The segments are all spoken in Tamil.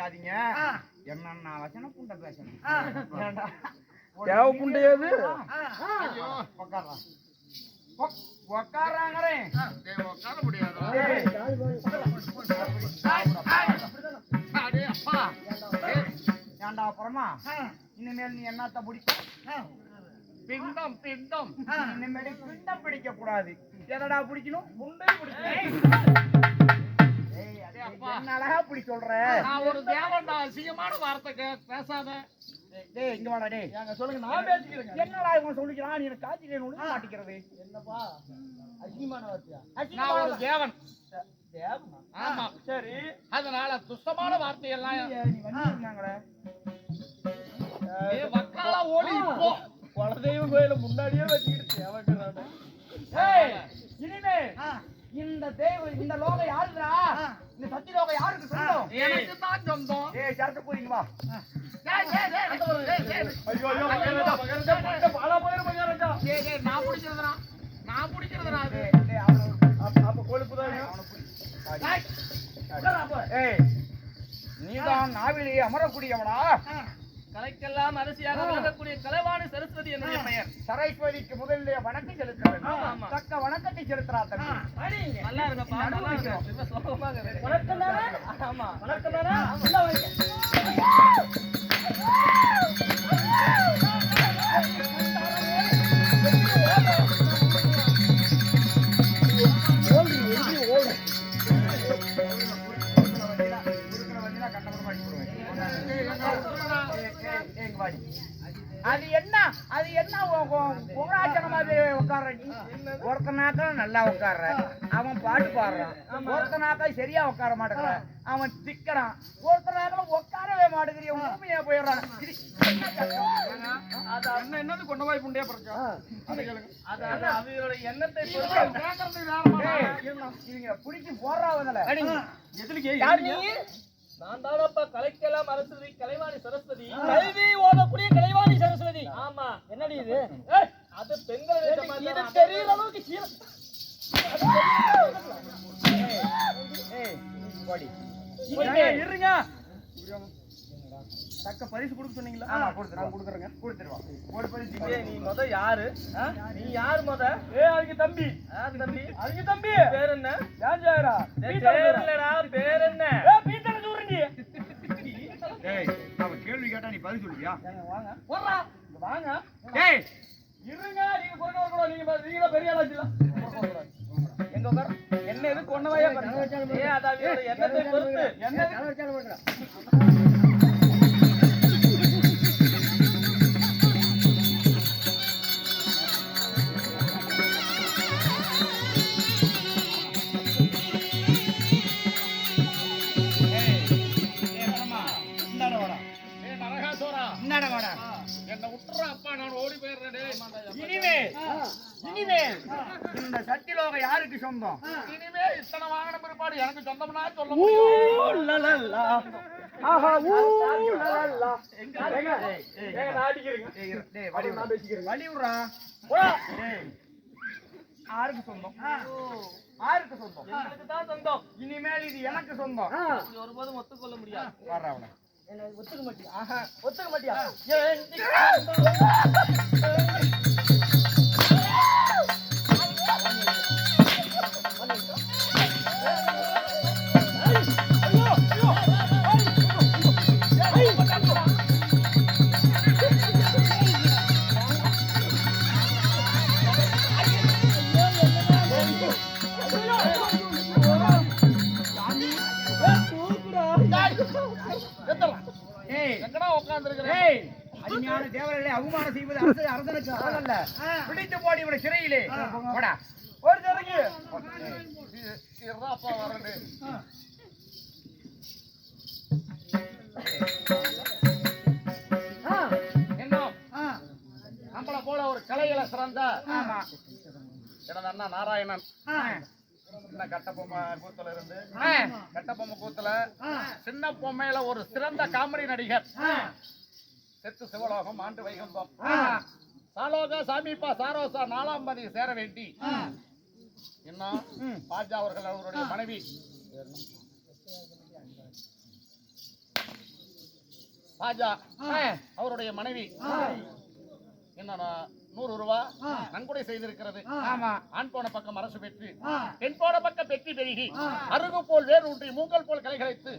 பிடிக்காதீங்க என்னன்னா வச்சன புண்டை பேசணும்? தேவ புண்டையாது ஐயோ. உட்கார்றா உக்- உட்கார்றாங்கறேன் டேய், உட்கார முடியாதா? ஏன்டா அப்புறமா? இனிமேல் நீ என்னத்த பிடிக்கும் பிண்டம் பிண்டம். இனிமேல் பிண்டம் பிடிக்க கூடாது. எதடா பிடிக்கணும்? புண்டை பிடிக்கணும். ஏய், அது என்ன அழகா பிடி சொல்ற? நான் ஒரு தேவன்டா அசிங்கமான வார்த்தை பேசாத. டேய், இங்க வாடா டேய். ஏங்க சொல்லுங்க நான் பேசிக்கிறேங்க. என்னடா இவன் சொல்லிக்கிறான்? நீ எனக்கு காட்சி ஒழுங்க மாட்டிக்கிறது. என்னப்பா? அசிங்கமான வார்த்தையா? நான் ஒரு தேவன். தேவனா? ஆமா. சரி. அதனால துஷ்டமான வார்த்தையெல்லாம் நீ வந்து இருந்தாங்களே ஏய், வக்கால ஓடி போ. குலதெய்வ கோயில முன்னாடியே வச்சுக்கிட்டு தேவைக்கிறானே ஏய் இனிமே இந்த தேவ இந்த லோகம் யாருடா? இந்த சத்தி லோகம் யாருக்கு சொந்தம்? எனக்கு தான் சொந்தம். ஏய் சரத்து போறீங்க வா ஏய், ஏய், ஏய், ஏய், ஏய், ஏய். ஐயோ ஐயோ பாலா போயிரு ஏய், ஏய், நான் பிடிக்கிறதுனா நான் பிடிக்கிறதுனா அது. டேய் அவன அப்ப கொழுப்பு தான் அவன புடி ஏய், ஏய். நீதான் நாவிலே அமரக்கூடியவனா? கலைக்கெல்லாம் அரசியாக விளங்கக்கூடிய கலைவாணி சரஸ்வதி என்னுடைய பெயர். சரஸ்வதிக்கு முதல்ல வணக்கம் செலுத்த ஆமா, வேண்டும் ஆமா. தக்க வணக்கத்தை செலுத்துறா தம்பி நல்லா இருக்கப்பா நல்லா இருக்கு. வணக்கம் வைங்க. அது என்ன? அது என்ன புகழாச்சனம் அது உட்கார்ற நீ? ஒருத்தனாக்கா நல்லா உட்கார்ற. அவன் பாட்டு பாடுறான். ஒருத்தனாக்கா சரியா உட்கார மாட்டேங்கிறான் அவன் திக்கிறான். ஒருத்தனாக்கா உட்காரவே மாட்டேங்கிறிய. உண்மையா போயிடுறான். என்னது? கொண்டு அது அது அவங்களோட எண்ணத்தை இவங்க பிடிச்சி நீ? நான் தானப்பா கலைக்கெல்லாம் அரசதி கலைவாணி சரஸ்வதி. கல்வி ஓதக்கூடிய கலைவாணி சரஸ்வதி. ஆமா. என்னடி இது? அது பெண்கள் இது தெரியற அளவுக்கு சீர இருங்க, தக்க பரிசு கொடுக்க சொன்னீங்களா? ஆமா கொடுத்துருவோம். கொடுக்குறேங்க. கொடுத்துருவோம். ஒரு பரிசு ஏய், நீ முத யாரு? நீ யார் முத? ஏ அதுக்கு தம்பி. யார் தம்பி? அதுக்கு தம்பி. பேர் என்ன? ஜாயரா? வாங்க. போடுறா. வாங்க. ஏய். இருங்க நீங்க குறைக்க வரக்கூடாது நீங்க நீங்க பெரிய ஆளாச்சுல எங்க உட்கார். என்ன எது கொண்டவையா எண்ணத்தை பொறுத்து? என்ன சத்திலோகம் யாருக்கு சொந்தம்? இனிமே இத்தனை வாங்கின பிற்பாடு எனக்கு சொந்தம்னா சொல்ல யாருக்கு சொந்தம்? யாருக்கு சொந்தம்? எனக்கு தான் சொந்தம். இனிமேல் இது எனக்கு சொந்தம். இது ஒருபோதும் ஒத்துக்கொள்ள முடியாது. வர்றா அவனை. என்ன ஒத்துக்க மாட்டியா? ஒத்துக்க மாட்டியா? அவமானம் செய்வது அரசு அரசனுக்கு அழகல்ல பிடித்து போடி இவனை சிறையிலே. போடா. ஒரு நம்மள போல ஒரு கலையில சிறந்த எனது அண்ணா நாராயணன்? சின்ன கட்டபொம்மை கூத்துல இருந்து. கட்டபொம்மை கூத்துல சின்ன பொம்மையில ஒரு சிறந்த காமெடி நடிகர். செத்து சிவலோகம் ஆண்டு வைகுந்தம் சாலோக சாமிப்பா சாரோசா நாலாம் பதி சேர வேண்டி. இன்னும் பாஜா அவர்கள் அவருடைய மனைவி. ராஜா அவருடைய மனைவி. என்ன நூறு ரூபா நன்கொடை செய்திருக்கிறது. ஆமா. ஆண் போன பக்கம் அரசு பெற்று பெண் போன பக்கம் பெற்றி பெருகி அருகு போல் வேர் ஊன்றி மூங்கல் போல் கலைகளைத்து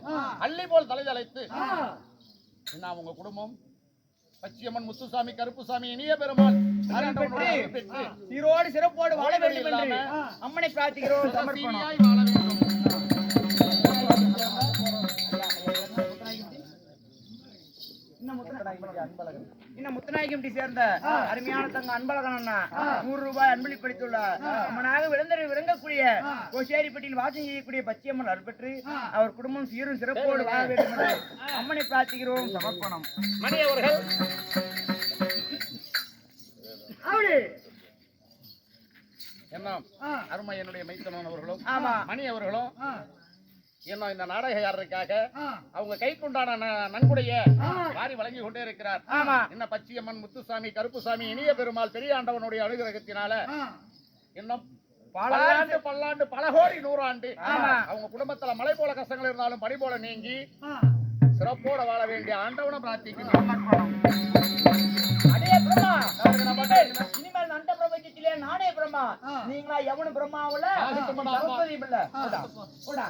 அள்ளி போல் தலை தலைத்து என்ன உங்க குடும்பம்? பச்சியம்மன் முத்துசாமி கருப்புசாமி இனிய பெருமாள் சீரோடு சிறப்போடு வாழ வேண்டும் என்று அம்மனை பிரார்த்திக்கிறோம். சமர்ப்பணம் வாழ வேண்டும். இன்னும் முத்துநாயகம் சேர்ந்த அருமையான தங்க அன்பழகன் அண்ணா நூறு ரூபாய் அம்மனாக விளந்தரை விளங்கக்கூடிய கோசேரிப்பட்டியில் வாசம் செய்யக்கூடிய பச்சையம்மன் அருள்பெற்று அவர் குடும்பம் சீரும் சிறப்போடு வாழ வேண்டும் என்று அம்மனை பிரார்த்திக்கிறோம். சமர்ப்பணம். மணி அவர்கள். என்ன அருமை என்னுடைய அவர்களும் ஆமா. மணி அவர்களும் என்ன இந்த நாடகையாளருக்காக அவங்க கைக்குண்டான நன்கொடைய வாரி வழங்கி கொண்டே இருக்கிறார். என்ன பச்சியம்மன் முத்துசாமி கருப்புசாமி இனிய பெருமாள் பெரிய ஆண்டவனுடைய அனுகிரகத்தினால இன்னும் பல்லாண்டு பல்லாண்டு பல கோடி நூறாண்டு. அவங்க குடும்பத்துல மலை போல கஷ்டங்கள் இருந்தாலும் பனி போல நீங்கி சிறப்போட வாழ வேண்டிய ஆண்டவனை பிரம்மா இனிமேல் பிரபஞ்சத்திலே நானே பிரம்மா. நீங்களா எவனு பிரம்மாவுல. சரஸ்வதியும் இல்ல. போடா,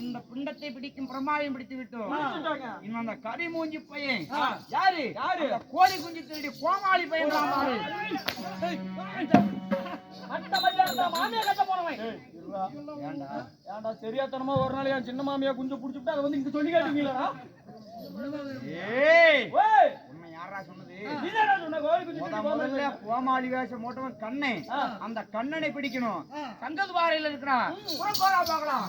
இந்த பிண்டத்தை பிடிக்கும் பிரம்மாவையும் பிடித்து விட்டோம். இன்னும் அந்த கரி மூஞ்சி பையன். யாரு? யாரு? கோழி குஞ்சு திருடி கோமாளி பையன் ஏன்டா? தெரியாதனமா ஒரு நாள் என் சின்ன மாமியா குஞ்சு புடிச்சுட்டு அதை வந்து இங்க சொல்லி. முதல்ல கோமாளி வேஷம் போட்டவன் கண்ணை. அந்த கண்ணனை பிடிக்கணும். சங்கது பாறையில இருக்கிறான். பார்க்கலாம்.